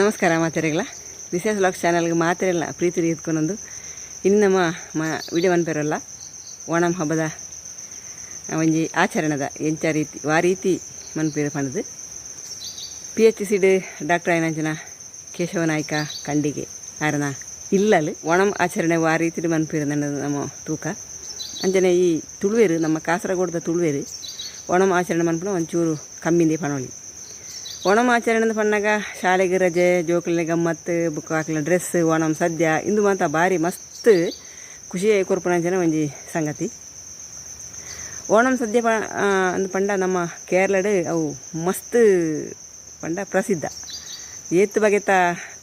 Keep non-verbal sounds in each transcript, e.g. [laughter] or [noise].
ನಮಸ್ಕಾರ ಮಾತೆರೆಗಳ. ವಿಶೇಷ ಲಾಕ್ಸ್ ಚಾನಲ್ಗೆ ಮಾತೆರೆಲ್ಲ ಪ್ರೀತಿ ಇದ್ಕೊಂಡೊಂದು ಇನ್ನು ನಮ್ಮ ಮ ವಿಡಿಯೋ ಮನ್ಪೇರಲ್ಲ ಓಣಂ ಹಬ್ಬದ ಒಂಜಿ ಆಚರಣದ ಎಂಚ ರೀತಿ, ವಾ ರೀತಿ ಮನ್ಪೇರು ಪಣದು ಪಿ ಎಚ್ ಸಿಡ್ ಡಾಕ್ಟರ್ ಆಯ್ನಂಚನ ಕೇಶವ ನಾಯ್ಕ ಕಂಡಿಗೆ ಆರನ ಇಲ್ಲಲು ಓಣಂ ಆಚರಣೆ ವಾ ರೀತಿ ಮನ್ಪೇರು ನಮ್ಮ ತೂಕ. ಅಂಜನೆ ಈ ತುಳುವೇರು, ನಮ್ಮ ಕಾಸರಗೋಡದ ತುಳುವೇರು, ಓಣಂ ಆಚರಣೆ ಮನ್ಪುನ ಒಂಚೂರು ಕಮ್ಮಿಂದೆ ಪಣೋಳಿ ಓಣಂ ಆಚರಣೆ ಪಣ್ಣಾಗ ಶಾಲೆಗೆ ರಜೆ, ಜೋಕುಲಿನ ಗಮ್ಮತ್ತು ಬುಕ್ ಹಾಕ್ಲ ಡ್ರೆಸ್ ಓಣಂ ಸದ್ಯ, ಇಂದು ಮಾತ್ರ ಭಾರಿ ಮಸ್ತ್ ಖುಷಿ ಕೊರ್ಪುನಂಚಿನ ಒಂಜಿ ಸಂಗತಿ. ಓಣಂ ಸದ್ಯ ಪ ಅಂದ್ ಪಂಡ ನಮ್ಮ ಕೇರಳಡ್ ಅವು ಮಸ್ತ್ ಪಂಡ ಪ್ರಸಿದ್ಧ. ಏತ್ ಬಗೆತ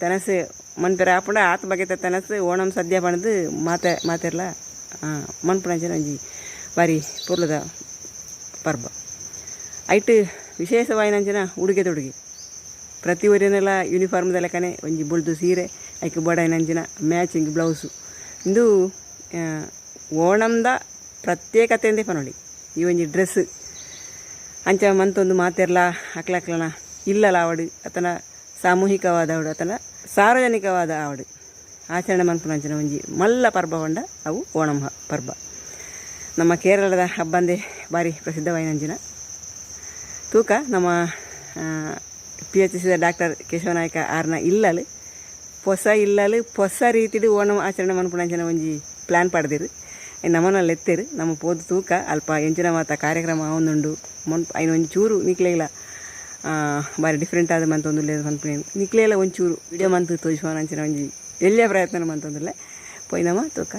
ತನಸು, ಮನ್ಪೆರ ಆಪುಂಡ ಆತ್ ಬಗೆತ ತನಸು ಓಣಂ ಸದ್ಯ ಪಣದು ಮಾತೆ, ಮಾತೆರ್ಲ ಮನ್ಪುನಂಚಿನ ಒಂಜಿ ಭಾರಿ ಪೊರ್ಲದ ಪರ್ಬ ಐಟ್ ವಿಶೇಷವಾಯಿನಂಚಿನ ಉಡುಗೆ ತೊಡುಗೆ. ಪ್ರತಿ ಊರಿನೆಲ್ಲ ಯೂನಿಫಾರ್ಮ್ದ ಲೆಕ್ಕನೆ ಒಂಜಿ ಬುಳ್ದು ಸೀರೆ, ಐಕೆ ಬೊಡಾಯಿನಂಚಿನ ಮ್ಯಾಚಿಂಗ್ ಬ್ಲೌಸು. ಇಂದು ಓಣಂದ ಪ್ರತ್ಯೇಕತೆ ಅಂದೇ ಪನೊಳಿ ಈ ಒಂಜಿ ಡ್ರೆಸ್ ಅಂಚ ಮಂತೊಂದು ಮಾತೆರ್ಲ, ಅಕ್ಲಕ್ಲನ, ಇಲ್ಲಲ ಅವಡು ಅತನ ಸಾಮೂಹಿಕವಾದ ಅವಡು ಅತನ ಸಾರ್ವಜನಿಕವಾದ ಅವಡು ಆಚರಣೆ ಮನ್ಪುನಂಚಿನ ಒಂಜಿ ಮಲ್ಲ ಪರ್ಬ ಹೊಂಡ, ಅವು ಓಣಂ ಪರ್ಬ. ನಮ್ಮ ಕೇರಳದ ಹಬ್ಬಂದೇ ಭಾರಿ ಪ್ರಸಿದ್ಧವಾಯಿನಂಚಿನ ತೂಕ ನಮ್ಮ ಪಿ ಎಚ್ ಸಿದ ಡಾಕ್ಟರ್ ಕೇಶವನಾಯಕ ಆರ್ನ ಇಲ್ಲಲು ಹೊಸ ಇಲ್ಲಲು ಹೊಸ ರೀತಿಡು ಓಣಂ ಆಚರಣೆ ಮನ್ಪುಣಂಚಿನ ಒಂಜಿ ಪ್ಲ್ಯಾನ್ ಪಡೆದಿರು. ನಮ್ಮನಲ್ಲಿ ಎತ್ತೇರು. ನಮ್ಮ ಪೋದು ತೂಕ ಅಲ್ಪ ಎಂಚಿನ ಮಾತ ಕಾರ್ಯಕ್ರಮ ಆವೊಂದುಂಡು. ಮನ್ ಐನ ಒಂದು ಚೂರು ನಿಕ್ಲೆಲ್ಲ ಭಾರಿ ಡಿಫ್ರೆಂಟ್ ಆದ ಮಂತೊಂದುಲ್ಲೆ ಮನ್ಪುಣೆ. ನಿಕ್ಲೆಲ್ಲ ಒಂಚೂರು ವಿಡಿಯೋ ಮಂತ್ ತೋರಿಸುವನಂಚಿನ ಒಂಜಿ ಎಲ್ಲಿಯ ಪ್ರಯತ್ನ ಮಂತೊಂದುಲ್ಲೆ. ಪೋಯ್ನಮ್ಮ ತೂಕ.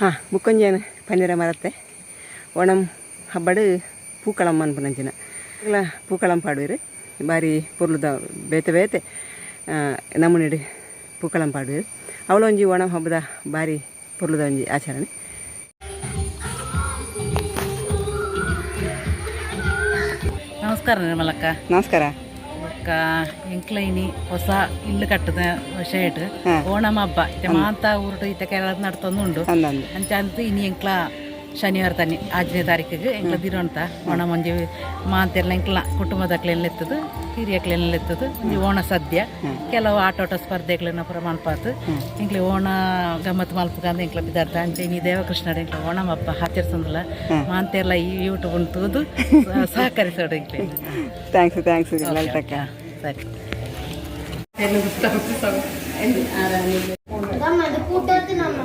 ಹಾಂ ಮುಕ್ಕೊಂಜೇನು ಪನ್ನೀರ ಮರತ್ತೆ. ಓಣಂ ಹಬ್ಬಡ್ ಪೂಕಳಂ ಅನ್ಪುನಂಚಿನ ಇಲ್ಲ ಪೂಕಳಂ ಪಾಡುವೆರು ಬಾರಿ ಪೊರ್ಲುದ ಬೇತೆ ಬೇತೆ ನಮ್ಮನೆಡು ಪೂಕಳಂ ಪಾಡುವೆರು ಅವಳ ಒಂಜಿ ಓಣಂ ಹಬ್ಬದ ಬಾರಿ ಪೊರ್ಲುದ ಒಂಜಿ ಆಚರಣೆ ನಮಸ್ಕಾರ ನಿರ್ಮಲಕ್ಕ ನಮಸ್ಕಾರ ಅಕ್ಕ ಎಂಕ್ಲೈನಿ ಹೊಸ ಇಲ್ಲು ಕಟ್ಟದ ವಿಷಯಟ್ ಹಾ. ಓಣಂ ಹಬ್ಬ ಇತ್ತೆ ಮಾತ ಊರುಡು ಇತ್ತೆ ಕೇರಳ ನಡ್ತೊಂದುಂಡು ಅಂದಂದು ಅಂಚ ಅಂತ ಇನಿ ಎಂಕ್ಲ ಶನಿವಾರ ತಾನೆ ಆಜನೇ ತಾರೀಕಿಗೆ ಎಂಕ್ಲ ಅಂತ ಒಣ ಮಂಜು ಮಾತೆಲ್ಲ ಎಂಕ್ಲ ಕುಟುಂಬದಕ್ಲೆಲ್ಲ ಎತ್ತದು ಹಿರಿಯಕ್ಲೆಲ್ಲ ಎತ್ತದು ಈ ಓಣ ಸದ್ಯ. ಕೆಲವು ಆಟೋಟ ಸ್ಪರ್ಧೆಗಳನ್ನ ಪುರ ಮಲ್ಪಾತು ಎಂಕ್ಲೆ ಓಣ ಗಮ್ಮತ್ ಮಲ್ಪಕಂದ ಎಂಕ್ಲ ಬಿದ್ದಾರ್ಥ ಅಂಚೆ ನೀ ದೇವಕೃಷ್ಣ ಎಂಕ್ಲ ಓಣಂ ಆಚರಿಸಂದಿಲ್ಲ ಮಾತೆಲ್ಲ ಈ ಯೂಟ್ಯೂಬ್ ತೂದು [laughs] ಸಹಕರಿಸೋಡು ಎಂಕ್ಲೆ. ಥ್ಯಾಂಕ್ಸ್ ಥ್ಯಾಂಕ್ಸ್ ಸರಿ. ಗಮ್ಮದು ಕೂಟದ್ದು ನಮ್ಮ.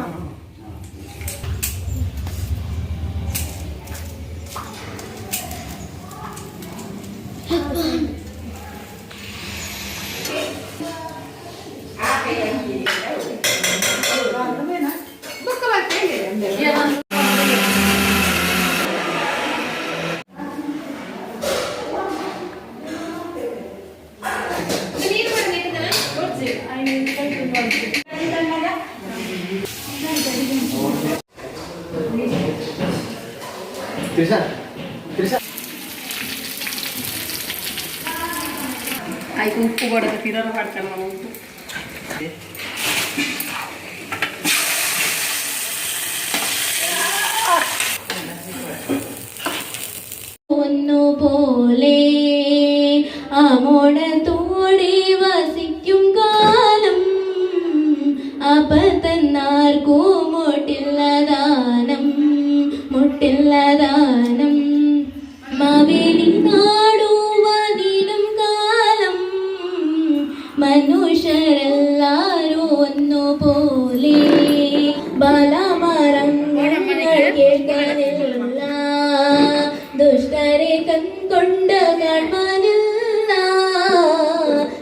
ഒന്നു പോലെ അമോടത്തോടെ വസിക്കും കാലം. അപ തന്നാർക്കോ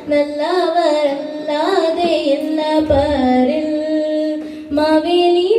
நல்லவர் அல்லாதே என்ன பாரில்? மாவேலி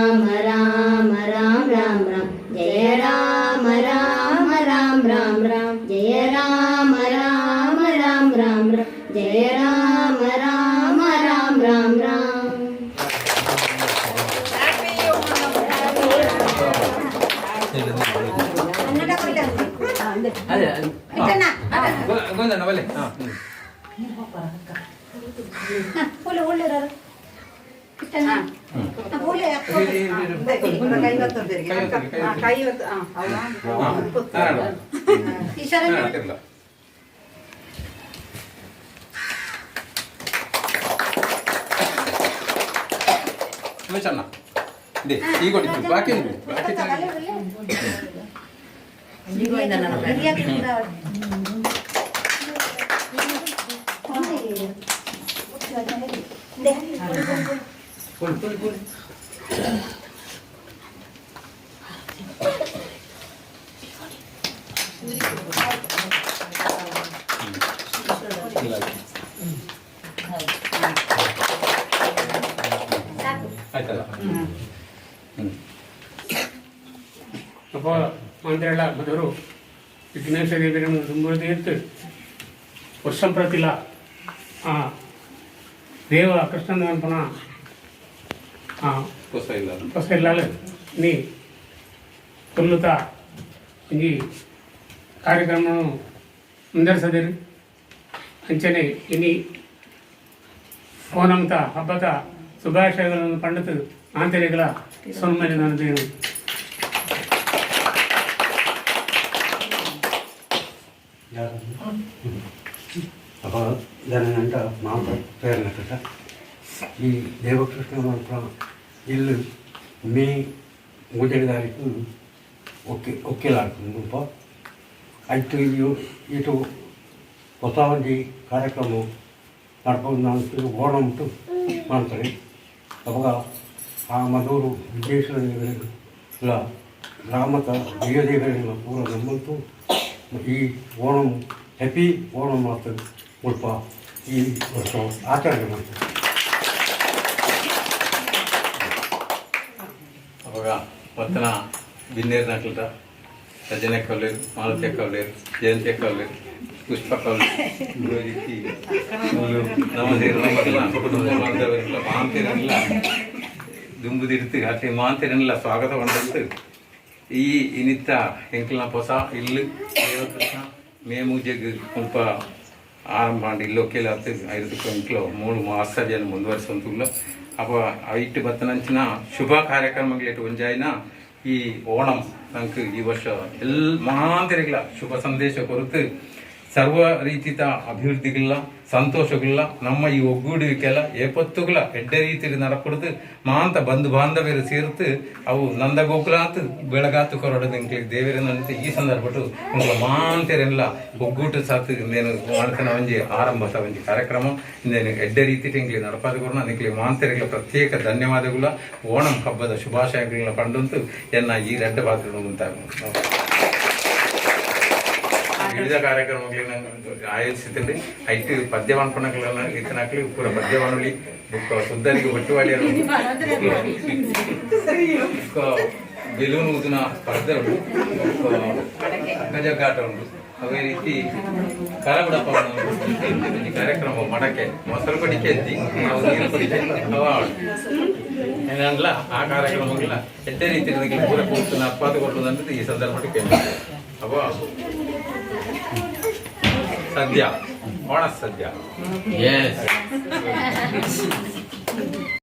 ಗೋವಿಂದಣ್ಣ ಒಲೆ ಚೆನ್ನ ಇದೆ ಈಗ ಬಾಕಿ ಬಾಕಿ ಆಯ್ತಲ್ಲ ಅಪ್ಪ ಮಂದಿರಲ್ಲ ಬದವರು ವಿಘ್ನೇಶ್ವರಿ ತುಂಬ ಇತ್ತು ವರ್ಷಂಪ್ರತಿಲ್ಲ ಹಾಂ ದೇವ ಕೃಷ್ಣ ದೇವನಪ್ಪನ ಹೊಸ ಇಲ್ಲ. ಅಲ್ಲ. ನೀ ಕುಲ್ಲುತ. ಈ ಕಾರ್ಯಕ್ರಮ ಮುಂದರ್ಸದೇ ಅಂಚನೆ ಇನ್ನಿ ಫೋನಮ್ಮತ ಹಬ್ಬದ ಶುಭಾಶಯಗಳನ್ನು ಪಂಡಿತ ಆಂತರ್ಯಗಳ ಸೋಮಾರಿ ನಾನು ದೇವ അപ്പോൾ ഇതാണ് എൻ്റെ മാമ്പ ಈ ದೇವಕೃಷ್ಣ ಮಾತ್ರ ಇಲ್ಲಿ ಮೇ ಮೂಜೆಗಾರಿಕು ಒಕ್ಕಿ ಒಕ್ಕಿಲಾಡ್ತೀನಿ ರೂಪ ಆಯಿತು, ಇದು ಇದು ಹೊಸ ಒಂದು ಕಾರ್ಯಕ್ರಮ ನಡ್ಕೊಂಡು ನಾನು ಇದು ಓಣ ಉಂಟು ಮಾಡ್ತಾರೆ. ಅವಾಗ ಆ ಮಧುರು ವಿಜೇಶ್ವರ ದೇವರಿಗೆ ಇಲ್ಲ ಗ್ರಾಮದ ದೇವದೇವರಿಗೆ ಪೂರ ನಮ್ಮಂತೂ ಈ ಓಣಂ ಹ್ಯಾಪಿ ಓಣಂ ಮಾಡ್ತೇವೆ ಸ್ವಲ್ಪ ಈ ವರ್ಷ ಆಚರಣೆ ಮಾಡ್ತೀವಿ ಅವಾಗ ಪತ್ತನ ಬಿನ್ನೇರು ನಾಟ್ಲದ ರಜನೆ ಕವಲೇರು ಮಾಲತೆ ಕವಲೇರು ಜಯಂತೆ ಕವಲೇರು ಪುಷ್ಪ ಕವಲೇರು ರೀತಿ ನಮ್ಮ ದೇವರಿಲ್ಲ ಮಾಂತಿರನಿಲ್ಲ ದುಂಬುದಿರ್ತಿ ಅತಿ ಮಾಂತಿರನಿಲ್ಲ ಸ್ವಾಗತ ಮಾಡಿರ್ತು ಈ ಇನಿತ್ತ ಎಂಕಲ್ನ ಹೊಸ ಇಲ್ಲಿ, ದೇವಕೃಷ್ಣ ಮೇಮು ಜಗ್ ಸ್ವಲ್ಪ ಆರಂಭ ಇಲ್ಲೋಕೆಲ್ಲಾತು ಐದು ಇಂಕ್ಲೋ ಮೂರು ಆಶ್ಚರ್ಯನ ಮುಂದುವರಿಸುವಂತುಲ್ಲ ಅಪ್ಪ ಐಟ್ ಬತ್ತನಂಚಿನ ಶುಭ ಕಾರ್ಯಕ್ರಮಗಳೇಟು ಒಂಜಾಯಿನ ಈ ಓಣಂ ನಂಗೆ ಈ ವರ್ಷ ಎಲ್ಲ ಮಹಾಂತರಿಗಳ ಶುಭ ಸಂದೇಶ ಕೊರತು ಸರ್ವ ರೀತಿತ ಅಭಿವೃದ್ಧಿಗಳ ಸಂತೋಷಗಳ ನಮ್ಮ ಈ ಒಗ್ಗೂಡುವಿಕೆಲ್ಲ ಏಪತ್ತುಗಳ ಎಡ್ಡೆ ರೀತಿಯಲ್ಲಿ ನಡಪಡ್ದು ಮಾಂತ ಬಂಧು ಬಾಂಧವ್ಯರು ಸೇರ್ತು ಅವು ನಂದ ಗೋಕುಲಾತ್ ಬೆಳಗಾತು ಕೊರಡದಂಗೆ ದೇವರನಂತೆ ಈ ಸಂದರ್ಭಟು ಇಂಕ್ಲ ಮಾಂತರೆಲ್ಲ ಒಗ್ಗೂಟು ಸಾತು ನೇನು ಮಾಡ್ತಾನ ಒಂಜಿ ಆರಂಭ ಒಂಜಿ ಕಾರ್ಯಕ್ರಮ. ಇಂದೇನು ಎಡ್ಡೆ ರೀತಿ ಇಂಗ್ಲಿ ನಡಪಾದ ಕೊರೋಣ ಅದಕ್ಕೆ ಮಾಂತೆರೆಗಳ ಪ್ರತ್ಯೇಕ ಧನ್ಯವಾದಗಳ ಓಣಂ ಹಬ್ಬದ ಶುಭಾಶಯಗಳನ್ನ ಪಂಡಂತು ಎನ್ನ ಈ ರೆಡ್ಡ ಪಾತ್ರ ವಿವಿಧ ಕಾರ್ಯಕ್ರಮಗಳನ್ನ ಆಯೋಜಿಸಿದ್ರಿ ಐಟಿ ಪದ್ಯ ವಾಣ್ಪಣಗಳನ್ನ ಇತನಾಕ್ಲಿ ಪೂರ ಪದ್ಯ ಮಾಡಲಿ ಬುಕ್ಕ ಸುದ್ದರಿಗೆ ಒಟ್ಟುವಾಡಿ ಬುಕ್ಕ ಬೆಲೂನ್ ಊದಿನ ಸ್ಪರ್ಧೆ ಉಂಟು. ಅಕ್ಕಜಗ್ಗಾಟ ಉಂಟು. ಅದೇ ರೀತಿ ಕರಗುಡಪ್ಪ ಕಾರ್ಯಕ್ರಮ ಮಡಕೆ ಮೊಸರು ಪಡಿಕೆ ಎತ್ತಿ, ನಾವು ನೀರು ಕಡಿಕೆ ಏನಲ್ಲ ಆ ಕಾರ್ಯಕ್ರಮಗಳ ಎಷ್ಟೇ ರೀತಿ ಪೂರ ಕೂತು ಅಪ್ಪಾದ ಕೊಡುವುದಂತ ಈ ಸಂದರ್ಭಕ್ಕೆ. ಅವ ಸದ್ಯ. ಓಣ ಸದ್ಯ. [laughs]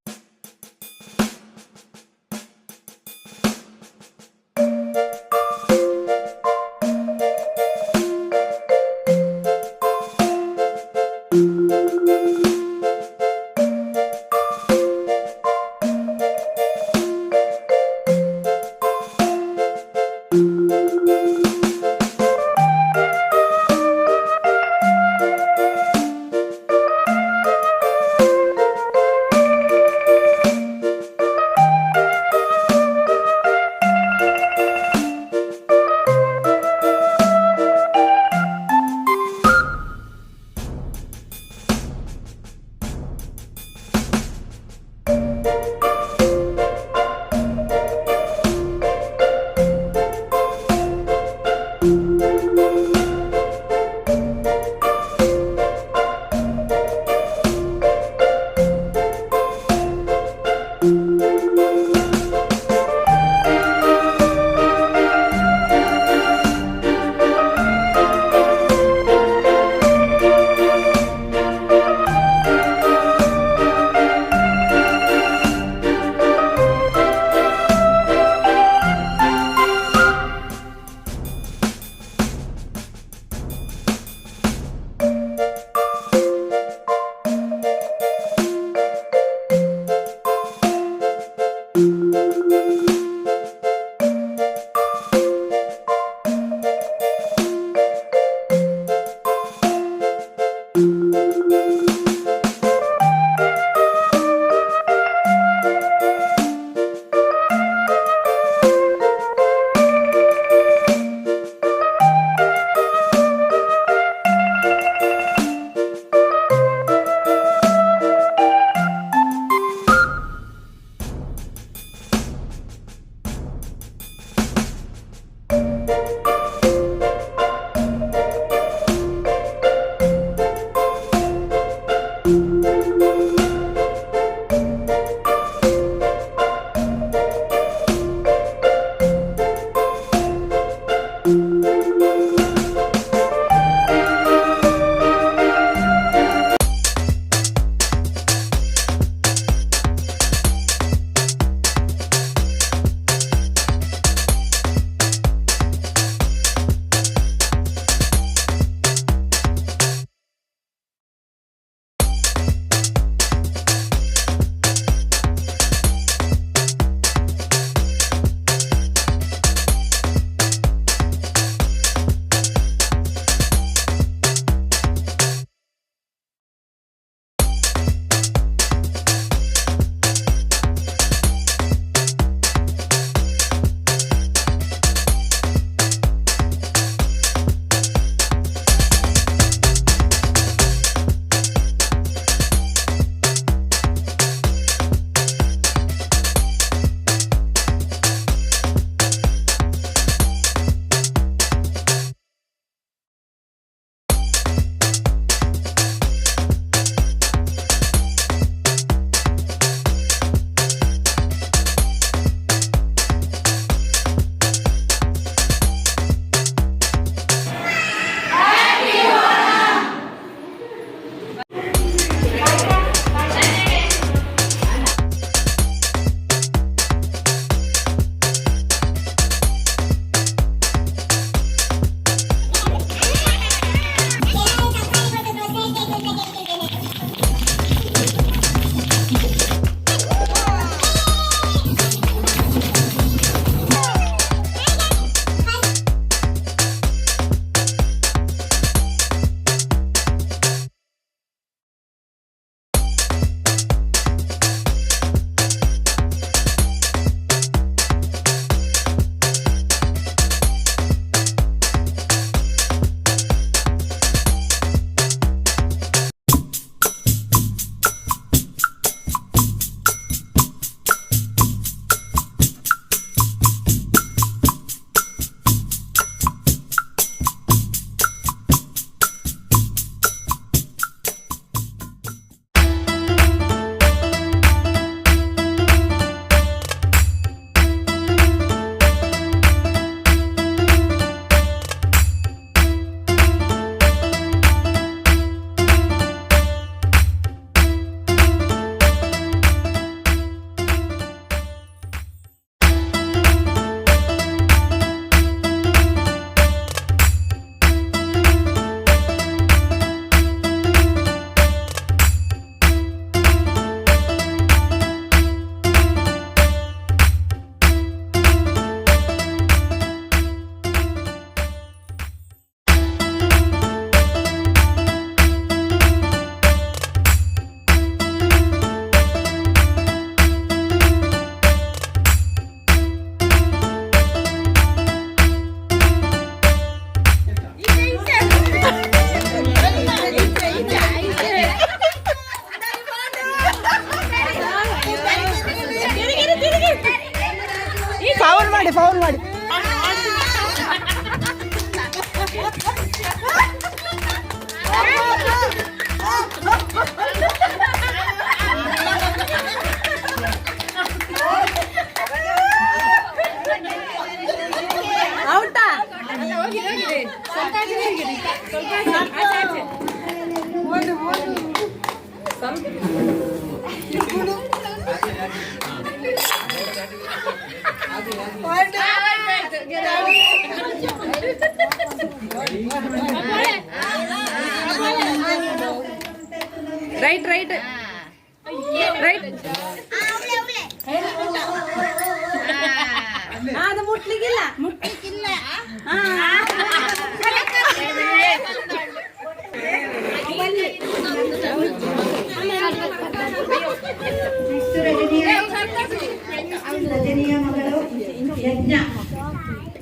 ಯಜ್ಞ.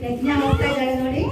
ಯಜ್ಞ ಹೋಗ್ತಾ ಇದ್ದಾಳೆ ನೋಡಿ.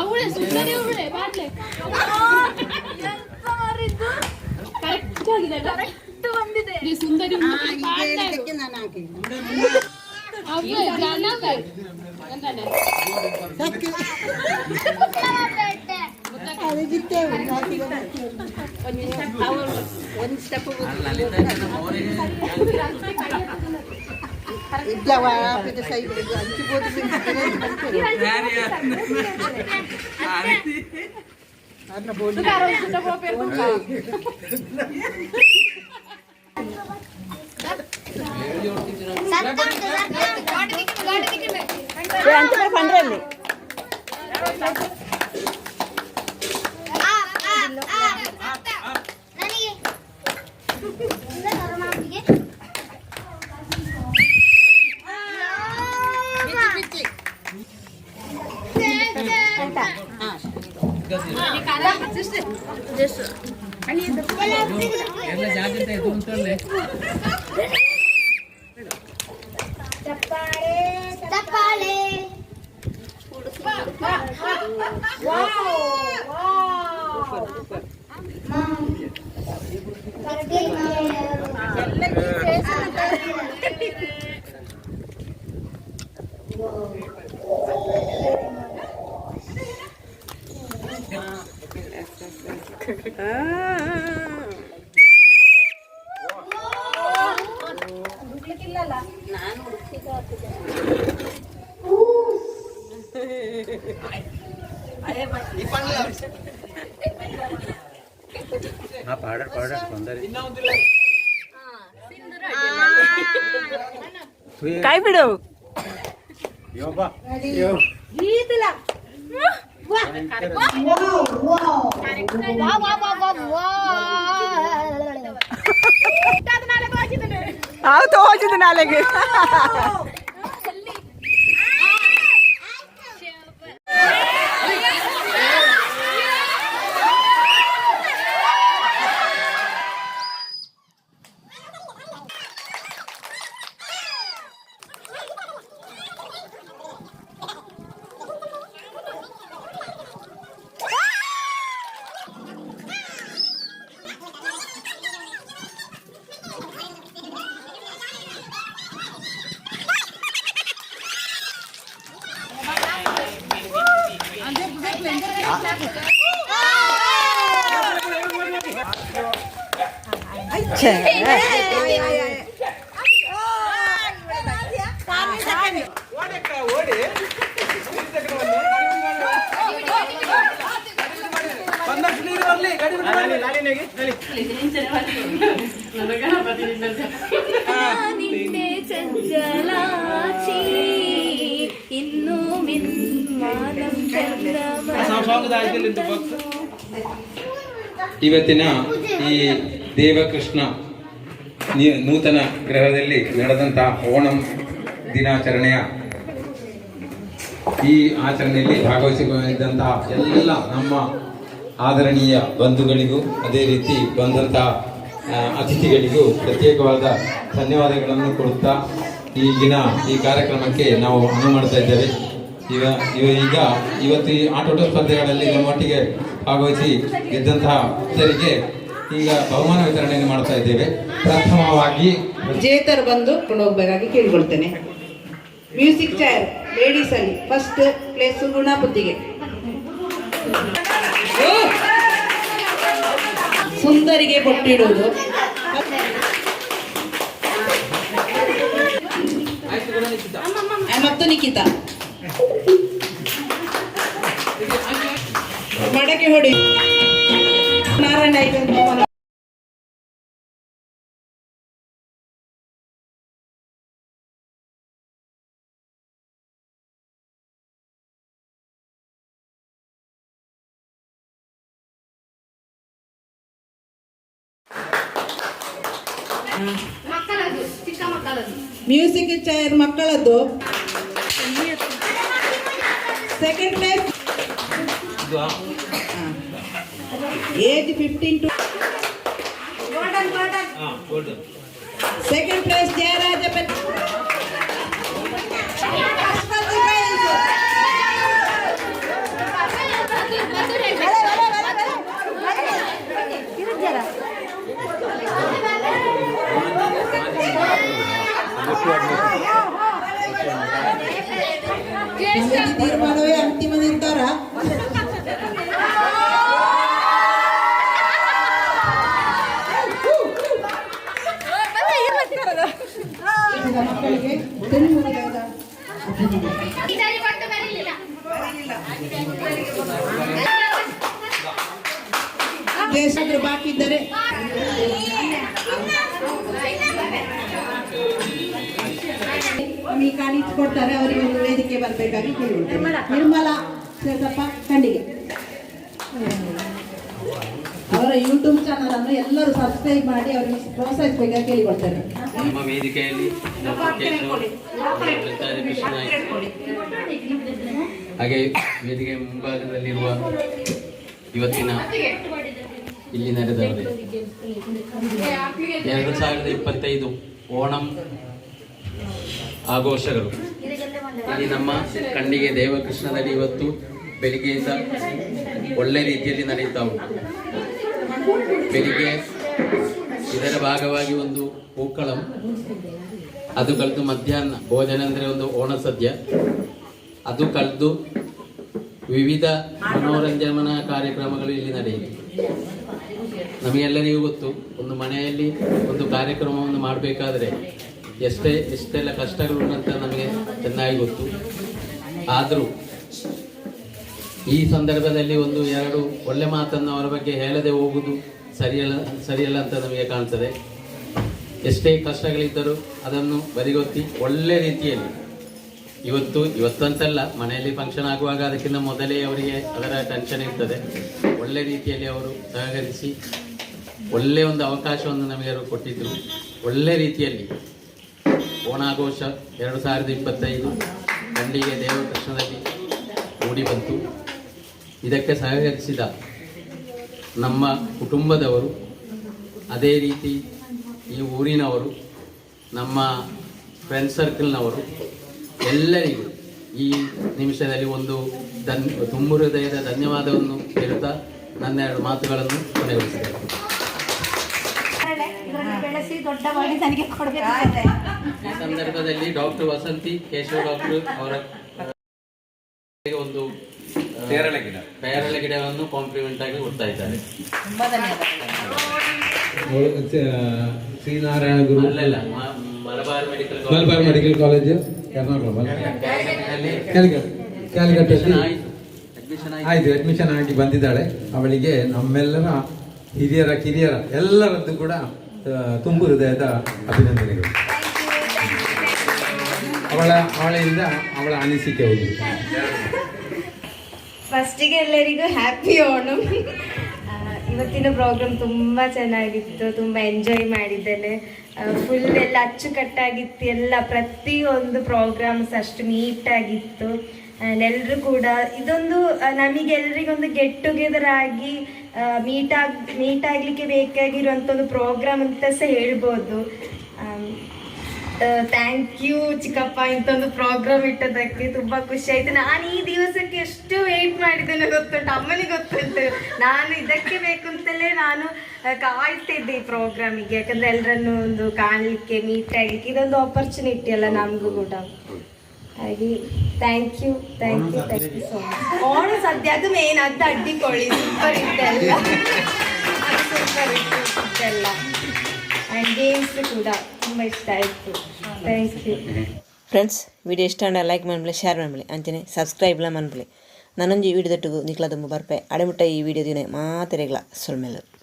ಅವಳೆ ಸುಂದರಿ ಅವಳೆ ಬಾಡ್ಲೆ ಕರೆಕ್ಟ್ ಆಗಿದೆ ಕರೆಕ್ಟ್ ఇట్లా పెద్ద సైజు అంతే పండుగ ಇಲ್ಲಲ್ಲ. ನಾನು ಹುಡುಕಿದ ಹಾ ಪಾಡರ್ ಪಾಡರ್ ತೊಂದರೆ काय बिडव गीतला वा वा वा वा वा आओ तो और जितना लेंगे। [laughs] [laughs] ಇವತ್ತಿನ ಈ ದೇವಕೃಷ್ಣ ನೂತನ ಗ್ರಹದಲ್ಲಿ ನಡೆದಂತಹ ಓಣಂ ದಿನಾಚರಣೆಯ ಈ ಆಚರಣೆಯಲ್ಲಿ ಭಾಗವಹಿಸಿಕೊಂಡಿದ್ದಂತಹ ಎಲ್ಲ ನಮ್ಮ ಆದರಣೀಯ ಬಂಧುಗಳಿಗೂ, ಅದೇ ರೀತಿ ಬಂದಂತಹ ಅತಿಥಿಗಳಿಗೂ ಪ್ರತ್ಯೇಕವಾದ ಧನ್ಯವಾದಗಳನ್ನು ಕೊಡುತ್ತಾ ಈಗಿನ ಈ ಕಾರ್ಯಕ್ರಮಕ್ಕೆ ನಾವು ಅನುವು ಮಾಡ್ತಾ ಇದ್ದೇವೆ. ಈಗ, ಇವ ಈಗ ಇವತ್ತು ಈ ಆಟೋಟ ಸ್ಪರ್ಧೆಗಳಲ್ಲಿ ನಮ್ಮೊಟ್ಟಿಗೆ ಭಾಗವಹಿಸಿ ಗೆದ್ದಂತಹ ಭಕ್ತರಿಗೆ ಈಗ ಬಹುಮಾನ ವಿತರಣೆಯನ್ನು ಮಾಡ್ತಾ ಇದ್ದೇವೆ. ಪ್ರಥಮವಾಗಿ ಜೇತರು ಬಂದು ಕೊಂಡು ಹೋಗ್ಬೇಕಾಗಿ ಕೇಳಿಕೊಳ್ತೇನೆ. ಮ್ಯೂಸಿಕ್ ಚೇರ್ ಲೇಡೀಸ್ ಅಲ್ಲಿ ಫಸ್ಟ್ ಪ್ಲೇಸ್ ಗುಣಪುತ್ತಿಗೆ ಸುಂದರಿಗೆ ಕೊಟ್ಟಿಡುವುದು ಮತ್ತು ನಿಖಿತಾ. ಮಡಕೆ ಹೊಡಿ. ನಾರಾಯಣ ಐದು ಮಕ್ಕಳದ್ದು ಚಿಕ್ಕ ಮಕ್ಕಳದ್ದು ಮ್ಯೂಸಿಕ್ ಚೇರ್ ಮಕ್ಕಳದ್ದು. second place age fifteen to second place Jayaraja pen ತೀರ್ಮಾನವೇ ಅಂತಿಮ ದೇಶಾದ್ರು ಬಾಕಿ ಇದ್ದರೆ? ಕಾಣಿಸಿಕೊಡ್ತಾರೆ ಅವರಿಗೆ ಒಂದು ವೇದಿಕೆ ಬರಬೇಕಾಗಿ ಕೇಳಿಕೊಳ್ತೇನೆ ನಿರ್ಮಲಾ ಸೇತಪ್ಪ ಖಂಡಿಗೆ ಅವರ ಯೂಟ್ಯೂಬ್ ಚಾನಲ್ ಅನ್ನು ಸಬ್ಸ್ಕ್ರೈಬ್ ಮಾಡಿ ಅವರಿಗೆ ಪ್ರೋತ್ಸಾಹಿಸಬೇಕಾಗಿ ಕೇಳಿಕೊಳ್ತಾರೆ ನಮ್ಮ ವೇದಿಕೆಯಲ್ಲಿ. ಹಾಗೆ ವೇದಿಕೆ ಮುಂಭಾಗದಲ್ಲಿರುವ ಇವತ್ತಿನ ಇಲ್ಲಿ ನಡೆದ ಎರಡು ಸಾವಿರದ ಇಪ್ಪತ್ತೈದು ಓಣಂ ಆಘೋಷಗಳು ಇಲ್ಲಿ ನಮ್ಮ ಕಣ್ಣಿಗೆ ದೇವಕೃಷ್ಣದಲ್ಲಿ ಇವತ್ತು ಬೆಳಿಗ್ಗೆಯಿಂದ ಒಳ್ಳೆ ರೀತಿಯಲ್ಲಿ ನಡೆಯುತ್ತಾ ಉಂಟು. ಬೆಳಿಗ್ಗೆ ಇದರ ಭಾಗವಾಗಿ ಒಂದು ಪೂಕ್ಕಳಂ ಅದು ಕಳೆದು ಮಧ್ಯಾಹ್ನ ಭೋಜನ ಅಂದರೆ ಒಂದು ಓಣ ಸದ್ಯ ಅದು ಕಳೆದು ವಿವಿಧ ಮನೋರಂಜನ ಕಾರ್ಯಕ್ರಮಗಳು ಇಲ್ಲಿ ನಡೆಯಿತು ನಮಗೆಲ್ಲರಿಗೂ ಗೊತ್ತು, ಒಂದು ಮನೆಯಲ್ಲಿ ಒಂದು ಕಾರ್ಯಕ್ರಮವನ್ನು ಮಾಡಬೇಕಾದ್ರೆ ಎಷ್ಟೇ, ಎಷ್ಟೆಲ್ಲ ಕಷ್ಟಗಳು ಅಂತ ನಮಗೆ ಚೆನ್ನಾಗಿ ಗೊತ್ತು. ಆದರೂ ಈ ಸಂದರ್ಭದಲ್ಲಿ ಒಂದು ಎರಡು ಒಳ್ಳೆ ಮಾತನ್ನು ಅವರ ಬಗ್ಗೆ ಹೇಳದೆ ಹೋಗುವುದು ಸರಿಯಲ್ಲ ಸರಿಯಲ್ಲ ಅಂತ ನಮಗೆ ಕಾಣ್ತದೆ. ಎಷ್ಟೇ ಕಷ್ಟಗಳಿದ್ದರೂ ಅದನ್ನು ಬರಿಗೊತ್ತಿ ಒಳ್ಳೆ ರೀತಿಯಲ್ಲಿ. ಇವತ್ತು, ಇವತ್ತಂತಲ್ಲ, ಮನೆಯಲ್ಲಿ ಫಂಕ್ಷನ್ ಆಗುವಾಗ ಅದಕ್ಕಿಂತ ಮೊದಲೇ ಅವರಿಗೆ ಅದರ ಟೆನ್ಷನ್ ಇರ್ತದೆ. ಒಳ್ಳೆ ರೀತಿಯಲ್ಲಿ ಅವರು ಸಹಕರಿಸಿ ಒಳ್ಳೆಯ ಒಂದು ಅವಕಾಶವನ್ನು ನಮಗೆ ಅವರು ಕೊಟ್ಟಿದ್ದರು ಒಳ್ಳೆ ರೀತಿಯಲ್ಲಿ ಓಣಾಘೋಷ ಎರಡು ಸಾವಿರದ ಇಪ್ಪತ್ತೈದು ಖಂಡಿಗೆ ದೇವಕೃಷ್ಣದಲ್ಲಿ ಮೂಡಿ ಬಂತು. ಇದಕ್ಕೆ ಸಹಕರಿಸಿದ ನಮ್ಮ ಕುಟುಂಬದವರು, ಅದೇ ರೀತಿ ಈ ಊರಿನವರು, ನಮ್ಮ ಫ್ರೆಂಡ್ ಸರ್ಕಲ್ನವರು ಎಲ್ಲರಿಗೂ ಈ ನಿಮಿಷದಲ್ಲಿ ಒಂದು ಧನ್, ತುಂಬ ಹೃದಯದ ಧನ್ಯವಾದವನ್ನು ಹೇಳುತ್ತಾ ನನ್ನ ಎರಡು ಮಾತುಗಳನ್ನು ಕೊನೆಗೊಳಿಸಿದ್ದೇನೆ ಈ ಸಂದರ್ಭದಲ್ಲಿ ಡಾಕ್ಟರ್ ವಸಂತಿ, ಕೇಶವ ಡಾಕ್ಟರ್ ಅವರ ಒಂದು ಪೇರಳೆ ಗಿಡ. ಪೇರಳೆ ಗಿಡವನ್ನು ಕಾಂಪ್ಲಿಮೆಂಟ್ ಆಗಿ ಕೊಡ್ತಾ ಇದ್ದಾರೆ. ತುಂಬಾ ಧನ್ಯವಾದಗಳು ಶ್ರೀನಾರಾಯಣ ಗುರು. ಅಲ್ಲ Malabar medical Malabar medical college ಕ್ಯಾಲಿಕಟ್ಟಲ್ಲಿ admission ಆಯ್ತು. ಅಡ್ಮಿಷನ್ ಆಗಿ ಬಂದಿದ್ದಾಳೆ. ಅವಳಿಗೆ ನಮ್ಮೆಲ್ಲರ ಹಿರಿಯರ ಕಿರಿಯರ ಎಲ್ಲರದ್ದು ಕೂಡ ತುಂಬು ಹೃದಯದ ಅಭಿನಂದನೆಗಳು. ಅವಳ ಅವಳಿಂದ ಅವಳ ಅನಿಸಿಕೆ ಹೋಗಿ ಫಸ್ಟಿಗೆ ಎಲ್ಲರಿಗೂ ಹ್ಯಾಪಿ ಓಣಂ ಇವತ್ತಿನ ಪ್ರೋಗ್ರಾಮ್ ತುಂಬ ಚೆನ್ನಾಗಿತ್ತು, ತುಂಬ ಎಂಜಾಯ್ ಮಾಡಿದ್ದೇನೆ. ಫುಲ್ ಎಲ್ಲ ಅಚ್ಚುಕಟ್ಟಾಗಿತ್ತು, ಎಲ್ಲ ಪ್ರತಿಯೊಂದು ಪ್ರೋಗ್ರಾಮ್ಸ್ ಅಷ್ಟು ನೀಟಾಗಿತ್ತು. ಎಲ್ಲರೂ ಕೂಡ ಇದೊಂದು ನಮಗೆಲ್ಲರಿಗೊಂದು ಗೆಟ್ ಟುಗೆದರ್ ಆಗಿ ಮೀಟ್ ಆಗ್ ಮೀಟ್ ಆಗಲಿಕ್ಕೆ ಬೇಕಾಗಿರುವಂಥ ಒಂದು ಪ್ರೋಗ್ರಾಮ್ ಅಂತ ಸಹ ಹೇಳ್ಬೋದು. ಥ್ಯಾಂಕ್ ಯು ಚಿಕ್ಕಪ್ಪ, ಇಂಥೊಂದು ಪ್ರೋಗ್ರಾಮ್ ಇಟ್ಟದಕ್ಕೆ ತುಂಬಾ ಖುಷಿ ಆಯ್ತು. ನಾನು ಈ ದಿವಸಕ್ಕೆ ಎಷ್ಟು ವೆಯ್ಟ್ ಮಾಡಿದ್ದೇನೆ ಗೊತ್ತುಂಟು, ಅಮ್ಮನಿಗೆ ಗೊತ್ತುಂಟು. ನಾನು ಇದಕ್ಕೆ ಬೇಕು ಅಂತಲೇ ನಾನು ಕಾಯ್ತಿದ್ದೆ ಈ ಪ್ರೋಗ್ರಾಮಿಗೆ ಯಾಕಂದ್ರೆ ಎಲ್ಲರನ್ನು ಒಂದು ಕಾಣಲಿಕ್ಕೆ ಮೀಟ್ ಆಗಲಿಕ್ಕೆ ಇದೊಂದು ಆಪರ್ಚುನಿಟಿ ಅಲ್ಲ ನಮಗೂ ಕೂಡ. ಹಾಗೆ thank you thank you thank you so much ಓಣ ಸದ್ಯ ಅದು ಮೇನ್ ಅದು ಅಡ್ಡಿಕೊಳ್ಳಿ. ಸೂಪರ್ ಇದ್ದೆಲ್ಲ ಅದು ಸೂಪರ್ ಇತ್ತು ಇದ್ದೆಲ್ಲ ಆ್ಯಂಡ್ ಗೇಮ್ಸ್ ಕೂಡ. ಫ್ರೆಂಡ್ಸ್ ವಿಡಿಯೋ ಇಷ್ಟ ಅಂಡ ಲೈಕ್ ಮಾಡ್ಬಿಡಿ ಶೇರ್ ಮಾಡ್ಬಿಡಿ. ಅಂಚನೆ ಸಬ್ಸ್ಕ್ರೈಬ್ಲ ಮಾಡ್ಬಿಡಿ. ನನ್ನೊಂದು ಈ ವಿಡಿಯೋ ನಿಕ್ಲ ತುಂಬ ಬರ್ಪೆ. ಅಡೆಮುಟ್ಟ ಈ ವಿಡಿಯೋ ದಿನ ಮಾತೆರೆಗ್ಲ ಸುಳ್ಮೇಲೆ